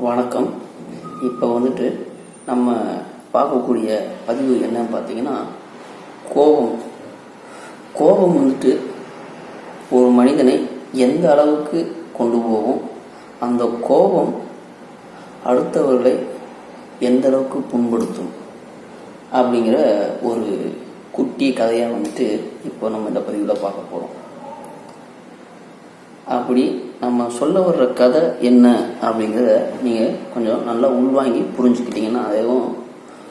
வணக்கம். இப்போ வந்துட்டு நம்ம பார்க்கக்கூடிய பதிவு என்னன்னு பார்த்தீங்கன்னா கோபம். கோபம் வந்துட்டு ஒரு மனிதனை எந்த அளவுக்கு கொண்டு போகும்? அந்த கோபம் அடுத்தவர்களை எந்த அளவுக்கு புண்படுத்தும்? அப்படிங்கிற ஒரு குட்டி கதையாக வந்துட்டு இப்போ நம்ம இந்த பதிவில் பார்க்க போகிறோம் அப்படி நம்ம சொல்ல வர்ற கதை என்ன அப்படிங்கிறத நீங்கள் கொஞ்சம் நல்லா உள்வாங்கி புரிஞ்சுக்கிட்டீங்கன்னா அதுவும்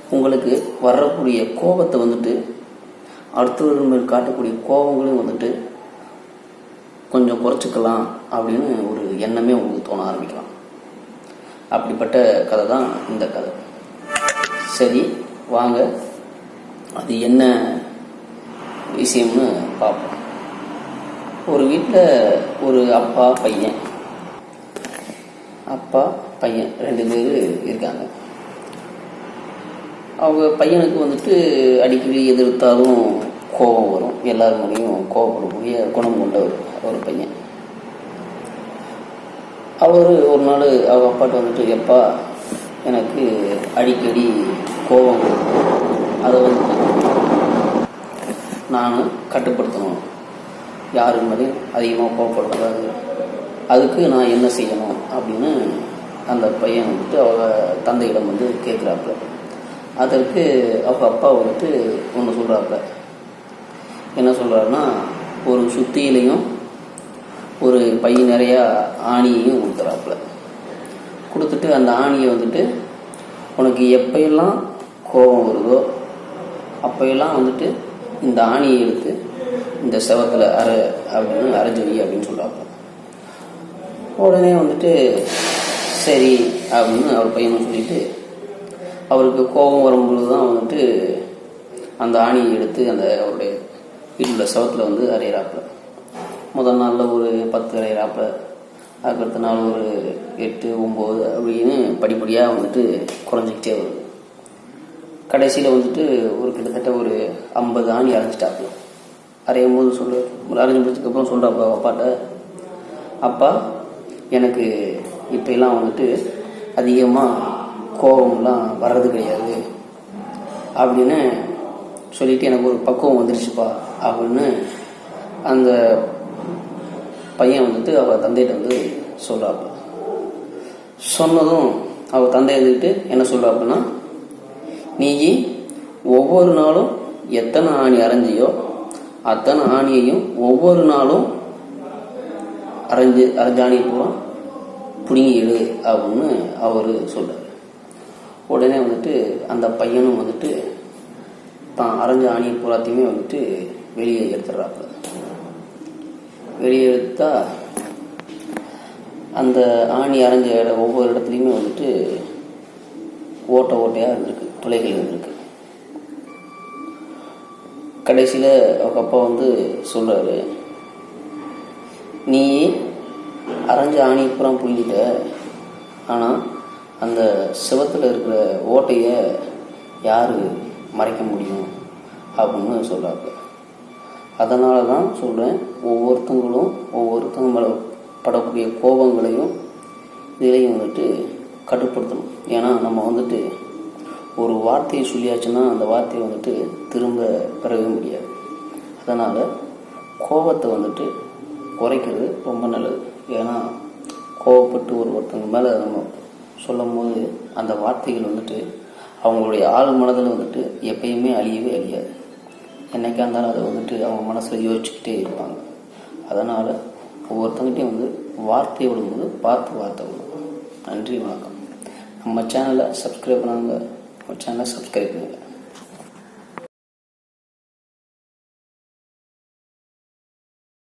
உங்களுக்கு வரக்கூடிய கோபத்தை வந்துட்டு அடுத்தவர்கள் மேல் காட்டக்கூடிய கோபங்களையும் வந்துட்டு கொஞ்சம் குறைச்சிக்கலாம் அப்படின்னு ஒரு எண்ணமே உங்களுக்கு தோண ஆரம்பிக்கலாம். அப்படிப்பட்ட கதை தான் இந்த கதை. சரி வாங்க. அது என்ன விஷயம்னு பார்ப்போம். ஒரு வீட்டில் ஒரு அப்பா பையன். அப்பா பையன் ரெண்டு பேர் இருக்காங்க. அவங்க பையனுக்கு வந்துட்டு அடிக்கடி எதிர்த்தாலும் கோபம் வரும். எல்லார் மேலேயும் கோபப்படக்கூடிய குணம் கொண்டவர் ஒரு பையன். அவர் ஒரு நாள் அவங்க அப்பாட்ட வந்துட்டு எப்பா எனக்கு அடிக்கடி கோபம் வரும். அதை வந்து நான் கட்டுப்படுத்தணும். யார் மேலேயும் அதிகமாக கோவப்படக்கூடாது அதுக்கு நான் என்ன செய்யணும் அப்படின்னு அந்த பையன் வந்துட்டு அவங்க தந்தையிடம் வந்து கேட்குறாப்புல. அதற்கு அவங்க அப்பா வந்துட்டு ஒன்று சொல்கிறாப்புல என்ன சொல்கிறாருன்னா ஒரு சுத்தியிலையும் ஒரு பை நிறையா ஆணியையும் கொடுக்குறாப்புல கொடுத்துட்டு அந்த ஆணியை வந்துட்டு உனக்கு எப்பயெல்லாம் கோபம் வருதோ அப்போயெல்லாம் வந்துட்டு இந்த ஆணியை எடுத்து இந்த செவத்தில் அரை அப்படின்னு அரைஞ்சு அப்படின்னு சொல்கிறாப்புல உடனே வந்துட்டு சரி அப்படின்னு அவர் பையனும் சொல்லிட்டு அவருக்கு கோபம் வரும்பொழுது தான் வந்துட்டு அந்த ஆணியை எடுத்து அந்த அவருடைய வீட்டில் செவத்தில் வந்து அரைகிறாப்புல முதல் நாளில் ஒரு பத்து அரைகிறாப்புல அதுக்கடுத்த நாள் ஒரு எட்டு ஒம்பது அப்படின்னு படிப்படியாக வந்துட்டு குறைஞ்சிக்கிட்டே வருது. கடைசியில் வந்துட்டு ஒரு கிட்டத்தட்ட ஒரு ஐம்பது ஆணி அரைஞ்சிட்டாப்புல. அரையும் போது சொல்ல அரைஞ்சு முடிச்சதுக்கப்புறம் சொல்கிறாப்பா அப்பாட்ட. அப்பா எனக்கு இப்போலாம் வந்துட்டு அதிகமாக கோபம்லாம் வர்றது கிடையாது அப்படின்னு சொல்லிட்டு எனக்கு ஒரு பக்குவம் வந்துருச்சுப்பா அப்படின்னு அந்த பையன் வந்துட்டு அவள் தந்தையிட்ட வந்து சொல்கிறாப்பா சொன்னதும் அவள் தந்தை வந்துட்டு என்ன சொல்கிறாப்புன்னா நீ ஒவ்வொரு நாளும் எத்தனை ஆணி அரைஞ்சியோ அத்தனை ஆணியையும் ஒவ்வொரு நாளும் அரைஞ்சு அரைஞ்ச ஆணி பூரா பிடுங்கி எடு அப்படின்னு அவர் சொல்கிறார் உடனே வந்துட்டு அந்த பையனும் வந்துட்டு தான் அரைஞ்ச ஆணி பூராத்தையுமே வந்துட்டு வெளியே எடுத்துடுறாப்புல. வெளியே எடுத்தா அந்த ஆணி அரைஞ்ச இடம் ஒவ்வொரு இடத்துலையுமே வந்துட்டு ஓட்டை ஓட்டையாக இருந்திருக்கு துளைகள் இருந்திருக்கு. கடைசியில் அவங்க அப்பா வந்து சொல்கிறாரு நீ அரைஞ்ச ஆணிப்புறம் புரிஞ்சிட்ட ஆனால் அந்த சிவத்தில் இருக்கிற ஓட்டையை யார் மறைக்க முடியும்? அப்படின்னு சொல்கிறாங்க அதனால தான் சொல்கிறேன் ஒவ்வொருத்தங்களும் ஒவ்வொருத்தங்க மேலே படக்கூடிய கோபங்களையும் இதிலையும் வந்துட்டு கட்டுப்படுத்தணும். ஏன்னா நம்ம வந்துட்டு ஒரு வார்த்தையை சொல்லியாச்சுன்னா அந்த வார்த்தையை வந்துட்டு திரும்ப பெறவே முடியாது. அதனால் கோபத்தை வந்துட்டு குறைக்கிறது ரொம்ப நல்லது. ஏன்னா கோவப்பட்டு ஒரு ஒருத்தவங்க மேலே நம்ம சொல்லும் போது அந்த வார்த்தைகள் வந்துட்டு அவங்களுடைய ஆள் மனதில் வந்துட்டு எப்பயுமே அழியவே அழியாது. என்னைக்கா இருந்தாலும் அதை வந்துட்டு அவங்க மனசில் யோசிச்சுக்கிட்டே இருப்பாங்க. அதனால் ஒவ்வொருத்தங்கிட்டையும் வந்து வார்த்தை விடும்போது பார்த்து வார்த்தை விடணும் நன்றி வணக்கம். நம்ம சேனலை சப்ஸ்கிரைப் பண்ணாங்க நம்ம சேனலை சப்ஸ்கிரைப் பண்ணுங்கள்